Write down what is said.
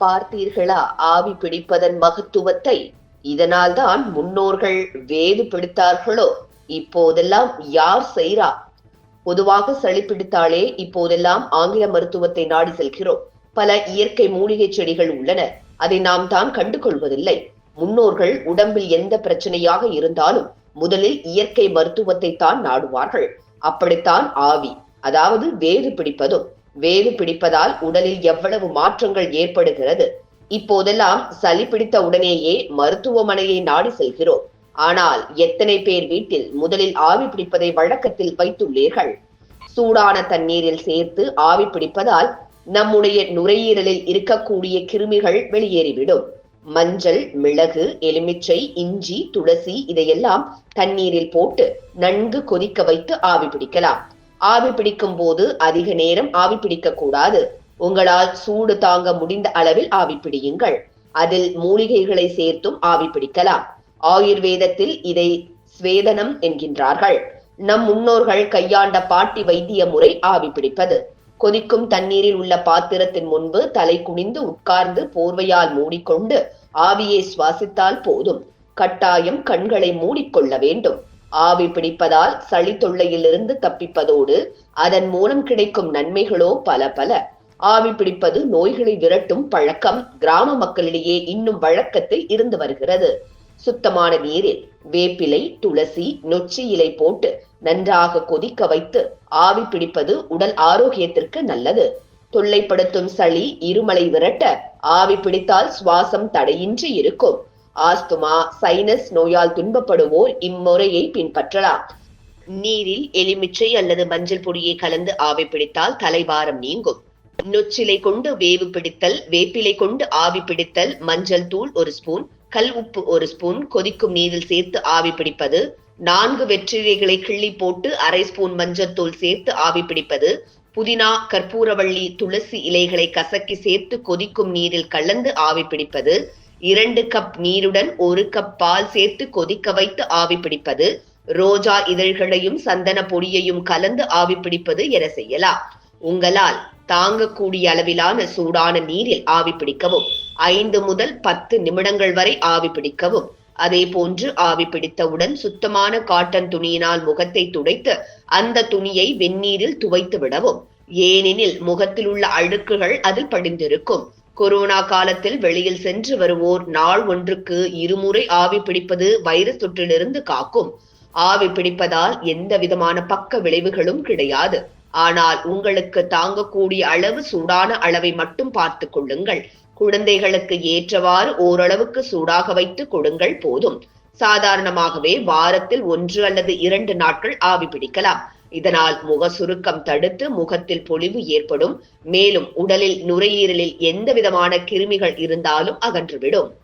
பார்த்தீர்களா? ஆவி பிடிப்பதன் மகத்துவத்தை? இதனால்தான் முன்னோர்கள் வேது பிடித்தார்களோ? இப்போதெல்லாம் யார் செய்றா? பொதுவாக சளி பிடித்தாலே இப்போதெல்லாம் ஆங்கில மருத்துவத்தை நாடி செல்கிறோம். பல இயற்கை மூலிகை செடிகள் உள்ளன. அதை நாம் தான் கண்டு கொள்வதில்லை முன்னோர்கள் உடம்பில் எந்த பிரச்சனையாக இருந்தாலும் முதலில் இயற்கை மருத்துவத்தை தான் நாடுவார்கள். அப்படித்தான் ஆவி அதாவது வேது பிடிப்பதும். வேது பிடிப்பதால் உடலில் எவ்வளவு மாற்றங்கள் ஏற்படுகிறது? இப்போதெல்லாம் சளி பிடித்த உடனேயே மருத்துவமனையை நாடி செல்கிறோம். ஆனால் எத்தனை பேர் வீட்டில் முதலில் ஆவி பிடிப்பதை வழக்கத்தில் வைத்துள்ளீர்கள்? சூடான தண்ணீரில் சேர்த்து ஆவி பிடிப்பதால் நம்முடைய நுரையீரலில் இருக்கக்கூடிய கிருமிகள் வெளியேறிவிடும். மஞ்சள் மிளகு எலுமிச்சை இஞ்சி துளசி இதையெல்லாம் தண்ணீரில் போட்டு நன்கு கொதிக்க வைத்து ஆவி பிடிக்கலாம். ஆவி பிடிக்கும் போது அதிக நேரம் ஆவி பிடிக்க கூடாது உங்களால் சூடு தாங்க முடிந்த அளவில் ஆவி பிடியுங்கள். அதில் மூலிகைகளை சேர்த்தும் ஆவி பிடிக்கலாம். ஆயுர்வேதத்தில் இதை ஸ்வேதனம் என்கின்றார்கள். நம் முன்னோர்கள் கையாண்ட பாட்டி வைத்திய முறை ஆவி பிடிப்பது. கொதிக்கும் தண்ணீரில் உள்ள பாத்திரத்தின் முன்பு தலை குனிந்து உட்கார்ந்து போர்வையால் மூடிக்கொண்டு ஆவியை சுவாசித்தால் போதும். கட்டாயம் கண்களை மூடிக்கொள்ள வேண்டும். ஆவி பிடிப்பதால் சளி தொல்லையிலிருந்து தப்பிப்பதோடு அதன் மூலம் கிடைக்கும் நன்மைகளோ பல பல. ஆவி பிடிப்பது நோய்களை விரட்டும் பழக்கம் கிராம மக்களிடையே இன்னும் வழக்கத்தில் இருந்து வருகிறது. சுத்தமான நீரில் வேப்பிலை துளசி நொச்சி இலை போட்டு நன்றாக கொதிக்க வைத்து ஆவி பிடிப்பது உடல் ஆரோக்கியத்திற்கு நல்லது. தொல்லைப்படுத்தும் சளி இருமலை விரட்ட ஆவி பிடித்தால் சுவாசம் தடையின்றி இருக்கும். ஆஸ்துமா சைனஸ் நோயால் துன்பப்படுவோர் இம்முறையை பின்பற்றலாம். நீரில் எலுமிச்சை அல்லது மஞ்சள் பொடியை கலந்து ஆவி பிடித்தால் தலைவாரம் நீங்கும். நொச்சிலை கொண்டு வேவு பிடித்தல் வேப்பிலை கொண்டு ஆவி பிடித்தல் மஞ்சள் தூள் ஒரு ஸ்பூன் கல் உப்பு ஒரு ஸ்பூன் கொதிக்கும் நீரில் சேர்த்து ஆவி பிடிப்பது நான்கு வெற்றிலைகளை கிள்ளி போட்டு அரை ஸ்பூன் மஞ்சள் தூள் சேர்த்து ஆவி பிடிப்பது புதினா கற்பூரவள்ளி துளசி இலைகளை கசக்கி சேர்த்து கொதிக்கும் நீரில் கலந்து ஆவி பிடிப்பது இரண்டு கப் நீருடன் ஒரு கப் பால் சேர்த்து கொதிக்க வைத்து ஆவி பிடிப்பது ரோஜா இதழ்களையும் சந்தன பொடியையும் கலந்து ஆவி பிடிப்பது என செய்யலாம். உங்களால் தாங்கக்கூடிய அளவிலான சூடான நீரில் ஆவி பிடிக்கவும் ஐந்து முதல் பத்து நிமிடங்கள் வரை ஆவி பிடிக்கவும் அதே போன்று ஆவி பிடித்தவுடன் சுத்தமான காட்டன் துணியினால் முகத்தை துடைத்து அந்த துணியை வெந்நீரில் துவைத்து விடவும். ஏனெனில் முகத்தில் உள்ள அழுக்குகள் அதில் படிந்திருக்கும். கொரோனா காலத்தில் வெளியில் சென்று வருவோர் நாள் ஒன்றுக்கு இருமுறை ஆவி பிடிப்பது வைரஸ் தொற்றிலிருந்து காக்கும். ஆவி பிடிப்பதால் எந்த விதமான பக்க விளைவுகளும் கிடையாது. ஆனால் உங்களுக்கு தாங்கக்கூடிய அளவு சூடான அளவை மட்டும் பார்த்து கொள்ளுங்கள். குழந்தைகளுக்கு ஏற்றவாறு ஓரளவுக்கு சூடாக வைத்து கொடுங்கள் போதும். சாதாரணமாகவே வாரத்தில் ஒன்று அல்லது இரண்டு நாட்கள் ஆவி பிடிக்கலாம். இதனால் முக சுருக்கம் தடுத்து முகத்தில் பொலிவு ஏற்படும். மேலும் உடலில் நுரையீரலில் எந்த விதமான கிருமிகள் இருந்தாலும் அகன்றுவிடும்